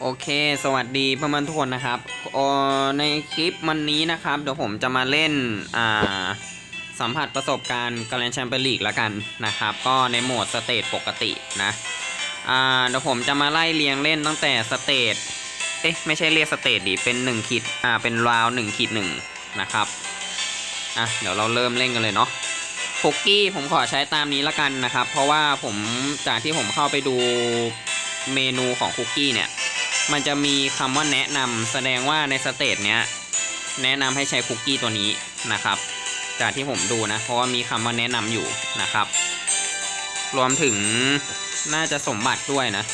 โอเค สวัสดีเพื่อนๆทุกคนนะครับอ่อในคลิปวันนี้นะครับ เดี๋ยวผมจะมาเล่นอ่าสัมผัสประสบการณ์การเล่นแชมเปี้ยนลีกแล้วกันนะครับ ก็ในโหมดสเตจปกตินะอ่าเดี๋ยวผมจะมาไล่เรียงเล่นตั้งแต่สเตจ เอ๊ะ ไม่ใช่เรียกสเตจดิ เป็น1ขีดอ่า เป็นราว1ขีด1นะครับ อะ เดี๋ยวเราเริ่มเล่นกันเลยเนาะคุกกี้ผมขอใช้ตามนี้ละกันนะครับ เพราะว่าผมจากที่ผมเข้าไปดูเมนูของคุกกี้เนี่ย มันจะมีคำว่าแนะนำแสดงว่าในสเตจเนี้ยแนะนำให้ใช้คุกกี้ตัวนี้นะครับ จากที่ผมดูนะ เพราะว่ามีคำว่าแนะนำอยู่นะครับ รวมถึงน่าจะสมบัติด้วยนะ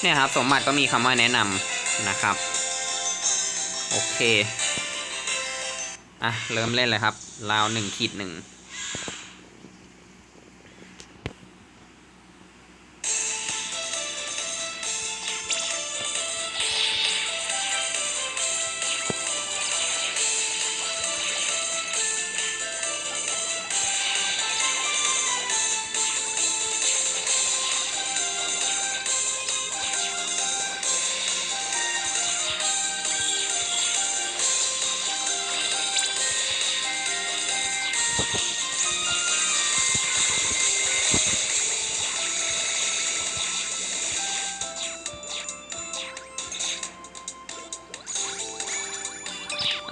เนี่ยครับสมบัติก็มีคำว่าแนะนำนะครับ โอเค อะ เริ่มเล่นเลยครับราวหนึ่งขีดหนึ่ง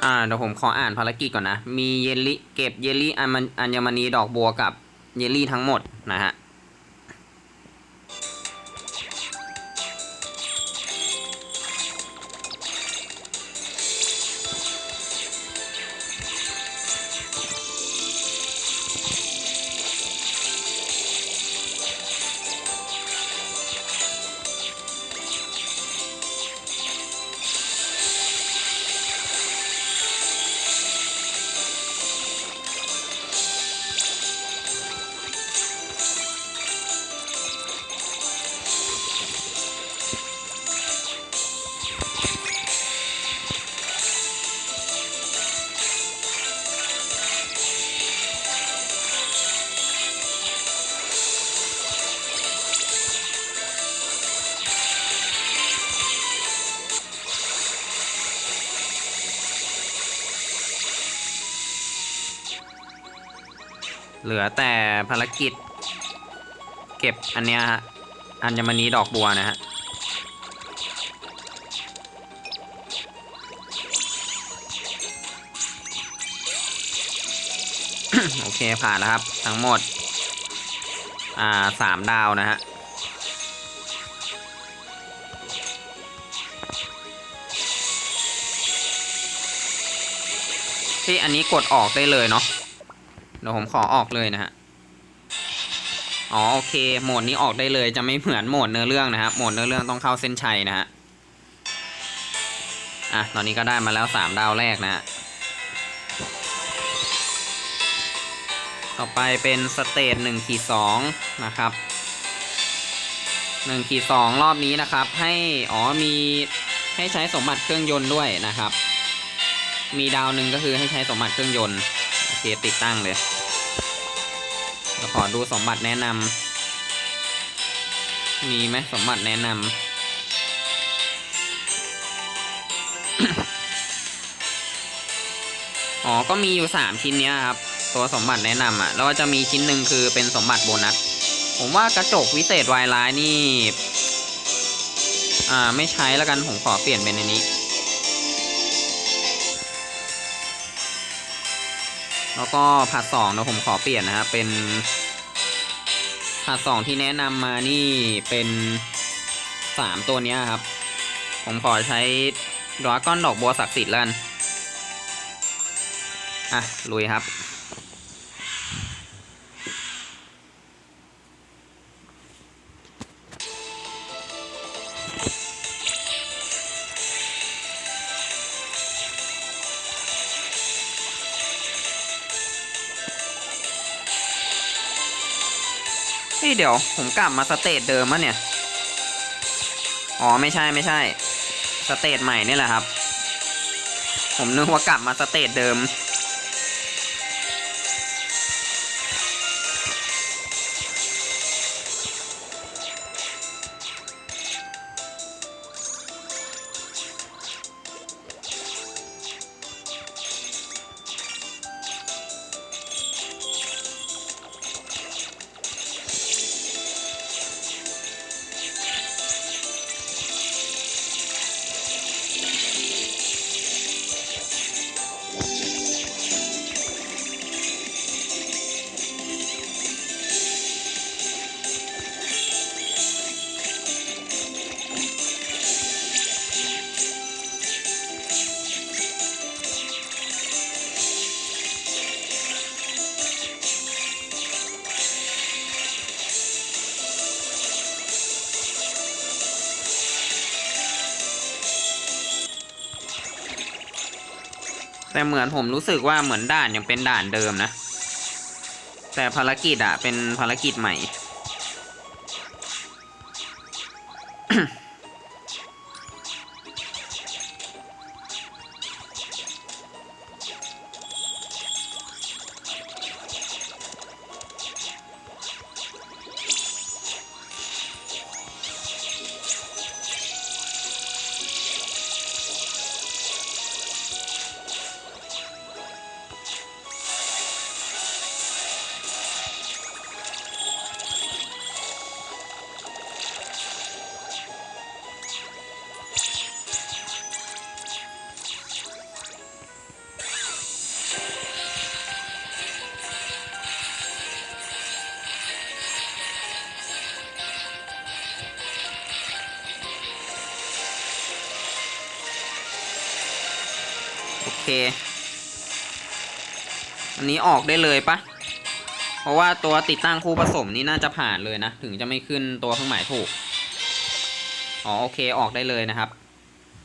อ่าเดี๋ยวผมขออ่านภารกิจก่อนนะ มีเยลลี่เก็บเยลลี่อัญมอัญมณีดอกบัวกับเยลลี่ทั้งหมดนะฮะ ลือแต่ภารกิจ เก็บอันเนี้ยฮะ อัญมณีดอกบัวนะฮะ โอเคผ่านแล้วครับ ทั้งหมด อ่าสามดาวนะฮะที่อันนี้กดออกได้เลยเนาะ เดี๋ยวผมขอออกเลยนะฮะ อ๋อโอเค โหมดนี้ออกได้เลยจะไม่เหมือนโหมดเนื้อเรื่องนะครับ โหมดเนื้อเรื่องต้องเข้าเส้นชัยนะฮะ อะ ตอนนี้ก็ได้มาแล้วสามดาวแรกนะฮะ ต่อไปเป็นสเตจหนึ่งขีดสองนะครับหนึ่งขีดสองรอบนี้นะครับ ให้ อ๋อมีให้ใช้สมบัติเครื่องยนต์ด้วยนะครับ มีดาวหนึ่งก็คือให้ใช้สมบัติเครื่องยนต์ เคติดตั้งเลยเราขอดูสมบัติแนะนำมีไหมสมบัติแนะนำอ๋อ ก็มีอยู่สามชิ้นเนี้ยครับ ตัวสมบัติแนะนำอะ แล้วก็จะมีชิ้นหนึ่งคือเป็นสมบัติโบนัส ผมว่ากระจกวิเศษวายร้ายนี่ อ่า ไม่ใช้แล้วกัน ผมขอเปลี่ยนเป็นอันนี้ แล้วก็ผัดสองเดี๋ยวผมขอเปลี่ยนนะครับเป็นผัดสองที่แนะนำมานี่เป็นสามตัวนี้ครับ ผมขอใช้ดราก้อนดอกบัวศักดิ์สิทธิ์แล้วกันอะลุยครับ ดี๋ยวผมกลับมาสเตจเดิมมะเนี่ย อ๋อไม่ใช่ไม่ใช่ สเตจใหม่นี่แหละครับ ผมนึกว่ากลับมาสเตจเดิม แต่เหมือนผมรู้สึกว่าเหมือนด่านยังเป็นด่านเดิมนะ แต่ภารกิจอะเป็นภารกิจใหม่ อเคอันนี้ออกได้เลยปะเพราะว่าตัวติดตั้งคู่ผสมนี่น่าจะผ่านเลยนะ ถึงจะไม่ขึ้นตัวเครื่องหมายถูก อ๋อโอเคออกได้เลยนะครับ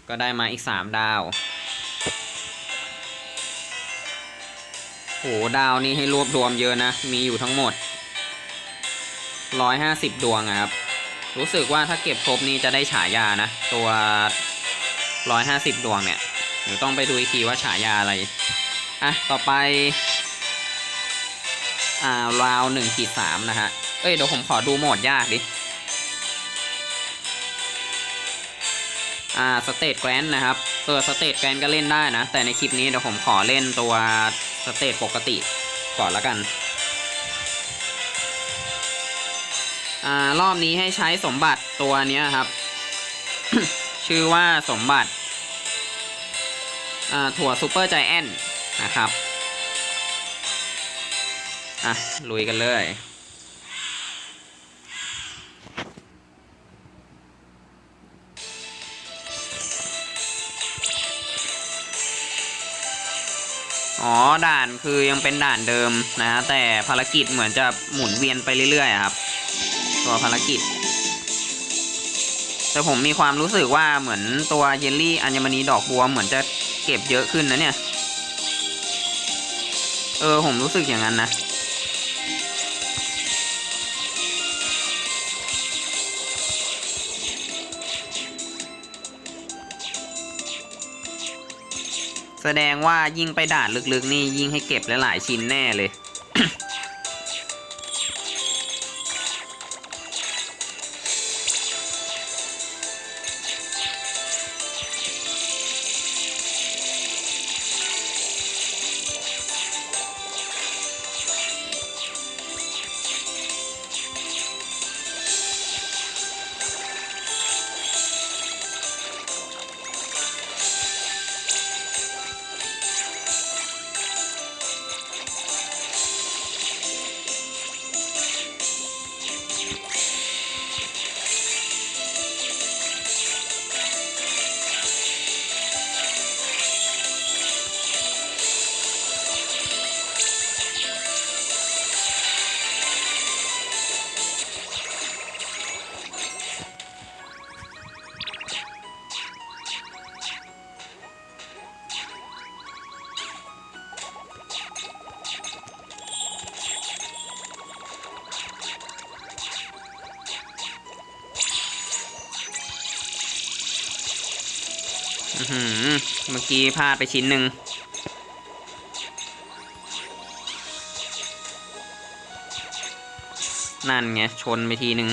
ก็ได้มาอีกสามดาวโหดาวนี่ให้รวบรวมเยอะนะ มีอยู่ทั้งหมดร้อยห้าสิบดวงอะครับ รู้สึกว่าถ้าเก็บครบนี่จะได้ฉายานะ ตัวร้อยห้าสิบดวงเนี่ย เดี๋ยวต้องไปดูอีกทีว่าฉายาอะไร อะ ต่อไป อ่าราวหนึ่งขีดสามนะฮะ เอ้ย เดี๋ยวผมขอดูโหมดยากดิ อ่า สเตทแกรนนะครับ เออ สเตทแกรนก็เล่นได้นะ แต่ในคลิปนี้เดี๋ยวผมขอเล่นตัวสเตทปกติก่อนละกัน อ่า รอบนี้ให้ใช้สมบัติตัวนี้ครับ ชื่อว่าสมบัติ ถั่วซูเปอร์ใจแอนนะครับ อะ ลุยกันเลยอ๋อ ด่านคือยังเป็นด่านเดิมนะฮะแต่ภารกิจเหมือนจะหมุนเวียนไปเรื่อยๆครับ ตัวภารกิจ แต่ผมมีความรู้สึกว่าเหมือนตัวเยลลี่อัญมณีดอกบัวเหมือนจะ เก็บเยอะขึ้นนะเนี่ย เออ ผมรู้สึกอย่างนั้นนะแสดงว่ายิ่งไปด่านลึกๆ นี่ยิ่งให้เก็บหลายๆชิ้นแน่เลย กี้พลาดไปชิ้นหนึ่งนั่นไง ชนไปทีหนึ่ง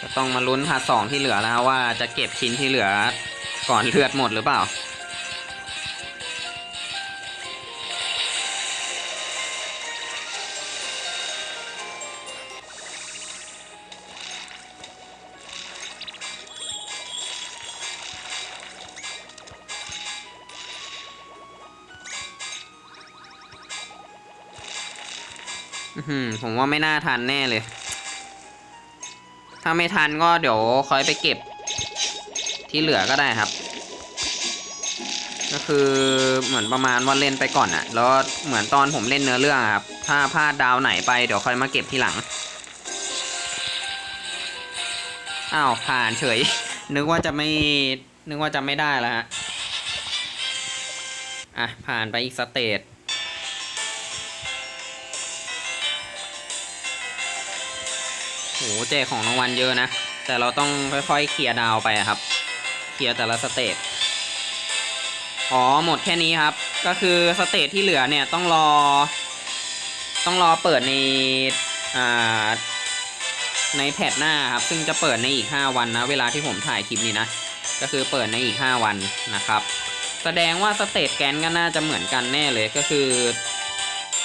จะต้องมาลุ้นพาสองที่เหลือแล้วว่าจะเก็บชิ้นที่เหลือก่อนเลือดหมดหรือเปล่า ผมว่าไม่น่าทันแน่เลย ถ้าไม่ทันก็เดี๋ยวคอยไปเก็บ ที่เหลือก็ได้ครับ ก็คือเหมือนประมาณว่าเล่นไปก่อนอะแล้วเหมือนตอนผมเล่นเนื้อเรื่องครับ ถ้าพลาดดาวไหนไปเดี๋ยวค่อยมาเก็บทีหลัง อ้าวผ่านเฉย นึกว่าจะไม่ นึกว่าจะไม่ได้แล้วฮะ อะผ่านไปอีกสเตจ โหแจกของรางวัลเยอะนะ แต่เราต้องค่อยๆเคลียร์ดาวไปครับ เคลียร์แต่ละสเตจอ๋อหมดแค่นี้ครับ ก็คือสเตจที่เหลือเนี่ยต้องรอ ต้องรอเปิดในอ่าในแพทหน้าครับ ซึ่งจะเปิดในอีก 5 วันนะ เวลาที่ผมถ่ายคลิปนี้นะ ก็คือเปิดในอีก 5 วันนะครับ แสดงว่าสเตจแกนก็น่าจะเหมือนกันแน่เลยก็คือ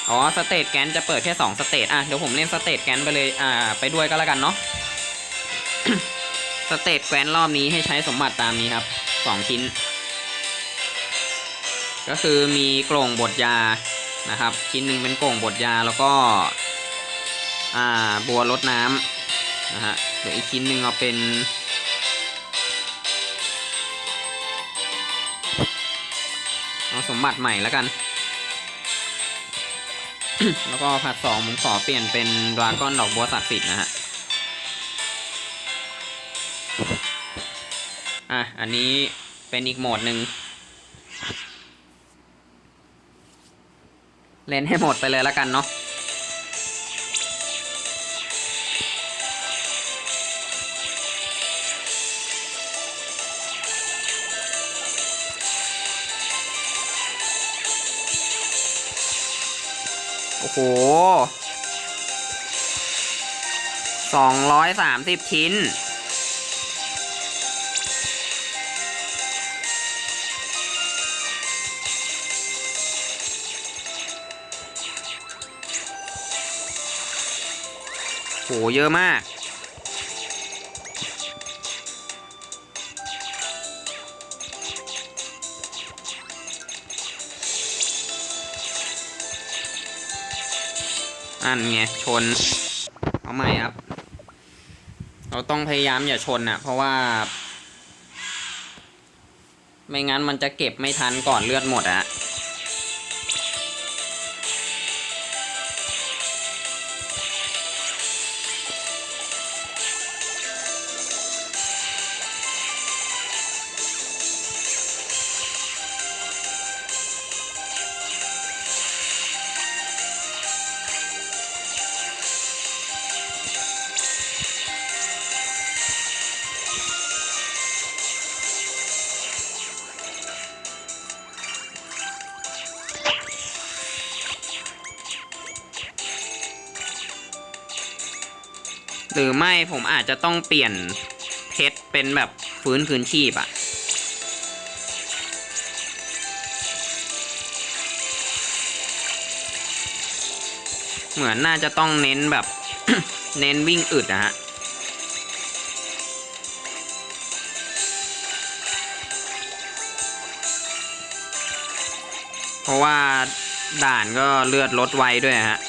อ๋อสเตจแกนจะเปิดแค่2สเตจอะเดี๋ยวผมเล่นสเตจแกนไปเลยอ่าไปด้วยก็แล้วกันเนาะสเตจแกนรอบนี้ให้ใช้สมบัติตามนี้ครับ 2 ชิ้น ก็คือมีกล่องบดยานะครับ ชิ้นหนึ่งเป็นกล่องบดยาแล้วก็อ่าบัวรดน้ำนะฮะเดี๋ยวอีกชิ้นหนึ่งเอาเป็นเอาสมบัติใหม่แล้วกัน แล้วก็ผัดสองผมขอเปลี่ยนเป็นดราก้อนดอกบัวศักดิ์สิทธิ์นะฮะ อะ อันนี้เป็นอีกโหมดหนึ่ง เล่นให้หมดไปเลยแล้วกันเนาะ อ้โหสองร้อยสามสิบชิ้น โห เยอะมาก อันไงชน เอาใหม่ครับ เราต้องพยายามอย่าชนอะ เพราะว่า ไม่งั้นมันจะเก็บไม่ทันก่อนเลือดหมดอะ หรือไม่ผมอาจจะต้องเปลี่ยนเพชรเป็นแบบฟื้นคืนชีพอะเหมือนน่าจะต้องเน้นแบบ เน้นวิ่งอึดอะฮะเพราะว่าด่านก็เลือดลดไวด้วยฮะ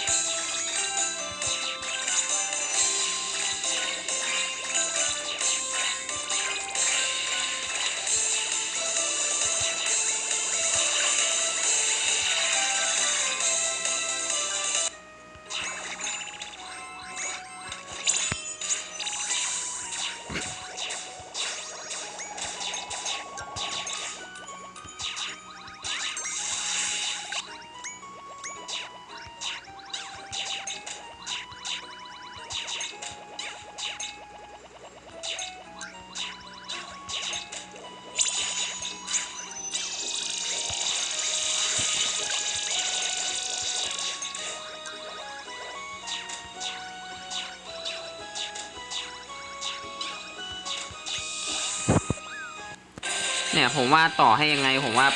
เนี่ยผมว่าต่อให้ยังไงผมว่า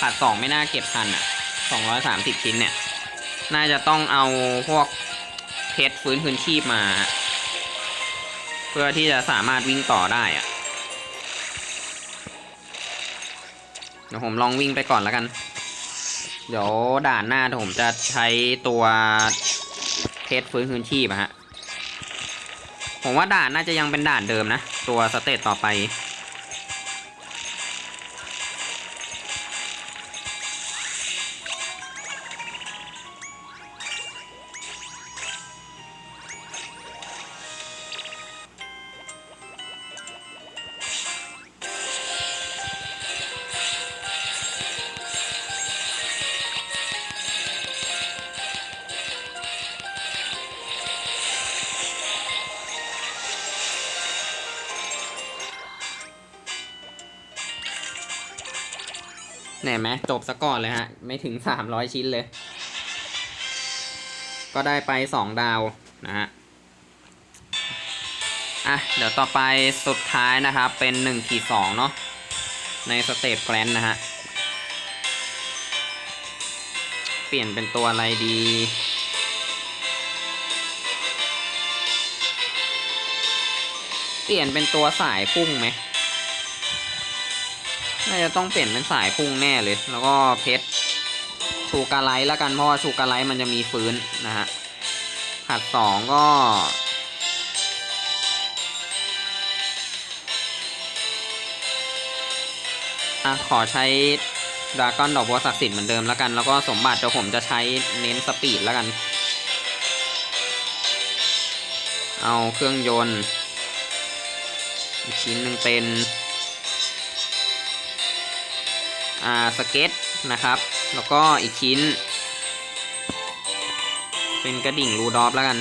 ผัดสองไม่น่าเก็บทันอะสองร้อยสามสิบชิ้นเนี่ย น่าจะต้องเอาพวกเพชรฟื้นคืนชีพมา เพื่อที่จะสามารถวิ่งต่อได้อะเดี๋ยวผมลองวิ่งไปก่อนแล้วกัน เดี๋ยวด่านหน้าเดี๋ยวผมจะใช้ตัวเพชรฟื้นคืนชีพฮะ ผมว่าด่านน่าจะยังเป็นด่านเดิมนะ ตัวสเตตต่อไป เนี่ยไหมจบซะก่อนเลยฮะ ไม่ถึงสามร้อยชิ้นเลย ก็ได้ไปสองดาวนะฮะอะ เดี๋ยวต่อไปสุดท้ายนะครับ เป็นหนึ่งขีดสองเนาะในสเตปแกรนนะฮะ เปลี่ยนเป็นตัวอะไรดี เปลี่ยนเป็นตัวสายพุ่งไหม น่าจะต้องเปลี่ยนเป็นสายพุ่งแน่เลย แล้วก็เพชรชูการไลท์แล้วกันเพราะว่าชูการไลท์มันจะมีฟื้นนะฮะผัดสองก็อะขอใช้ดราก้อนดอกบัวศักดิ์สิทธิ์เหมือนเดิมแล้วกัน แล้วก็สมบัติเดี๋ยวผมจะใช้เน้นสปีดแล้วกัน เอาเครื่องยนต์ ชิ้นหนึ่งเป็น สเก็ตนะครับ แล้วก็อีกชิ้น เป็นกระดิ่งรูดอฟแล้วกัน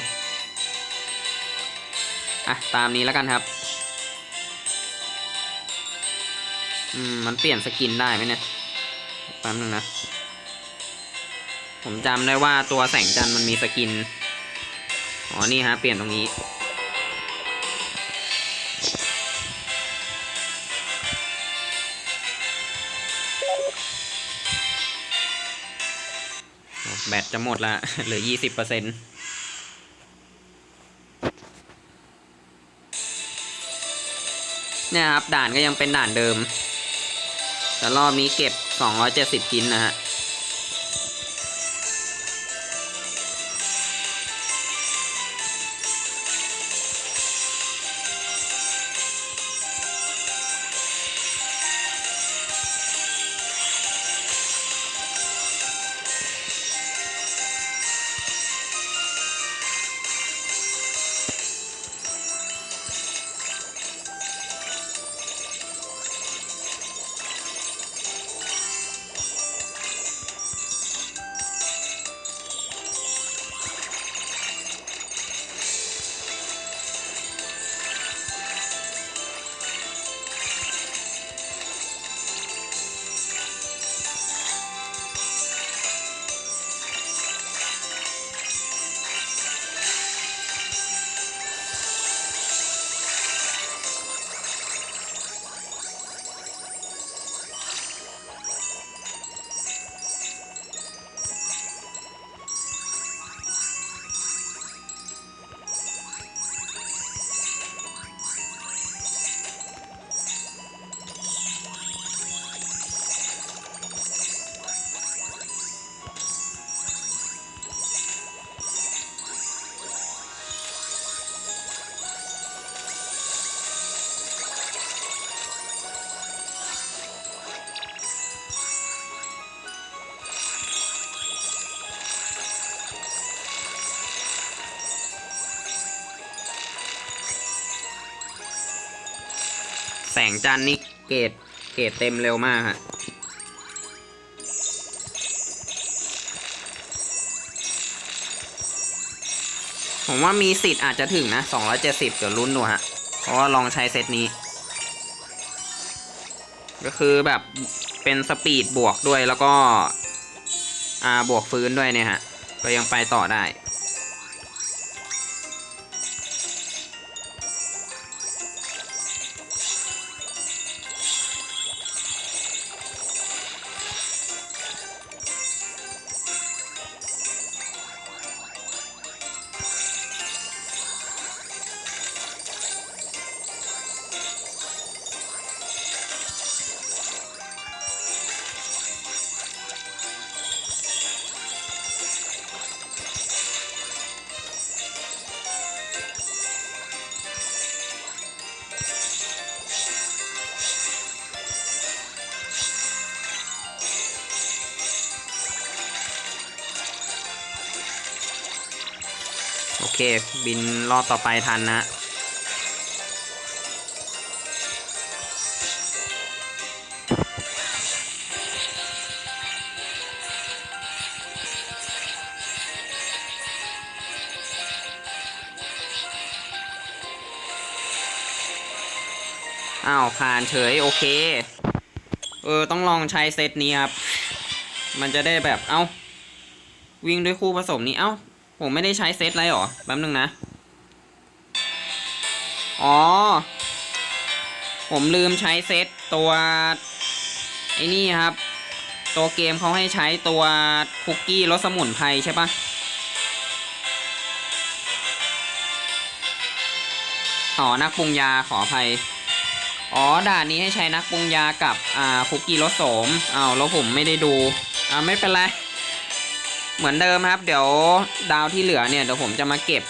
อะ ตามนี้แล้วกันครับ อืม มันเปลี่ยนสกินได้ไหมเนี่ยแป๊บนึงนะ ผมจำได้ว่าตัวแสงจันทร์มันมีสกิน อ๋อ นี่ฮะ เปลี่ยนตรงนี้ ตจะหมดละเหลือยี่สิบเปอร์เซ็นต์เนี่ยครับด่านก็ยังเป็นด่านเดิม แต่รอบนี้เก็บ270ชิ้นนะฮะ สงจันนี่เกรดเกรดเต็มเร็วมากฮะผมว่ามีสิทธิ์อาจจะถึงนะ 270 เดี๋ยวลุ้นดูฮะ เพราะว่าลองใช้เซตนี้ ก็คือแบบเป็นสปีดบวกด้วยแล้วก็ อ่า บวกฟื้นด้วยเนี่ยฮะ ก็ยังไปต่อได้ เค บินรอบต่อไปทันนะอ้าวผ่านเฉยโอเค เออ ต้องลองใช้เซตนี้ครับ มันจะได้แบบเอ้า วิ่งด้วยคู่ผสมนี้เอ้า ผมไม่ได้ใช้เซตอะไรหรอ แป๊บนึงนะ อ๋อ ผมลืมใช้เซตตัวไอ้นี่ครับ ตัวเกมเขาให้ใช้ตัวคุกกี้รสสมุนไพรใช่ปะอ๋อ นักปรุงยาขออภัย อ๋อ ด่านนี้ให้ใช้นักปรุงยากับ อ่าคุกกี้รสโสมอ้าวแล้วผมไม่ได้ดู อ่าไม่เป็นไร เหมือนเดิมครับ เดี๋ยวดาวที่เหลือเนี่ยเดี๋ยวผมจะมาเก็บ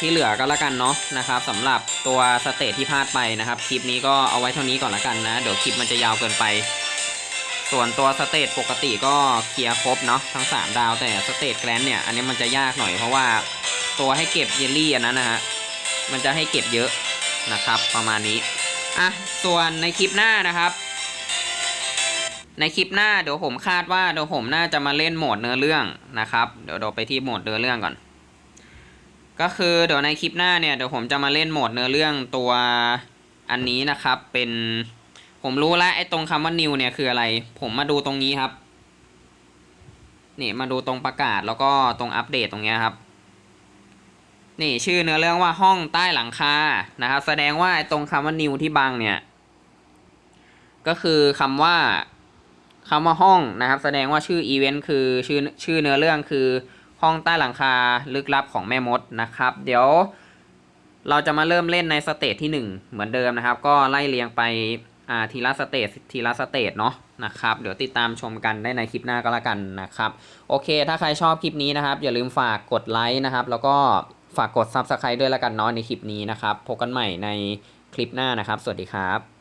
ที่เหลือก็แล้วกันเนาะนะครับสำหรับตัวสเตทที่พลาดไปนะครับคลิปนี้ก็เอาไว้เท่านี้ก่อนละกันนะ เดี๋ยวคลิปมันจะยาวเกินไป ส่วนตัวสเตทปกติก็เคลียร์ครบเนาะทั้ง 3 ดาวแต่สเตทแกรนเนี่ยอันนี้มันจะยากหน่อยเพราะว่าตัวให้เก็บเยลลี่อันนั้นนะฮะมันจะให้เก็บเยอะนะครับประมาณนี้อะส่วนในคลิปหน้านะครับ ในคลิปหน้าเดี๋ยวผมคาดว่าเดี๋ยวผมน่าจะมาเล่นโหมดเนื้อเรื่องนะครับ เดี๋ยวเราไปที่โหมดเนื้อเรื่องก่อน ก็คือเดี๋ยวในคลิปหน้าเนี่ยเดี๋ยวผมจะมาเล่นโหมดเนื้อเรื่องตัวอันนี้นะครับเป็นผมรู้แล้วไอ้ตรงคำว่า new เนี่ยคืออะไร ผมมาดูตรงนี้ครับนี่มาดูตรงประกาศแล้วก็ตรงอัปเดตตรงเนี้ยครับ นี่ชื่อเนื้อเรื่องว่าห้องใต้หลังคานะครับแสดงว่าไอ้ตรงคำว่า new ที่บังเนี่ย ก็คือคำว่า คำว่าห้องนะครับ แสดงว่าชื่ออีเวนต์คือชื่อชื่อเนื้อเรื่องคือห้องใต้หลังคาลึกลับของแม่มดนะครับ เดี๋ยวเราจะมาเริ่มเล่นในสเตจที่ 1 เหมือนเดิมนะครับ ก็ไล่เรียงไปทีละสเตจทีละสเตจเนาะนะครับ เดี๋ยวติดตามชมกันได้ในคลิปหน้าก็แล้วกันนะครับ โอเค ถ้าใครชอบคลิปนี้นะครับ อย่าลืมฝากกดไลค์นะครับ แล้วก็ฝากกด Subscribe ด้วยแล้วกันเนาะในคลิปนี้นะครับ พบกันใหม่ในคลิปหน้านะครับ สวัสดีครับ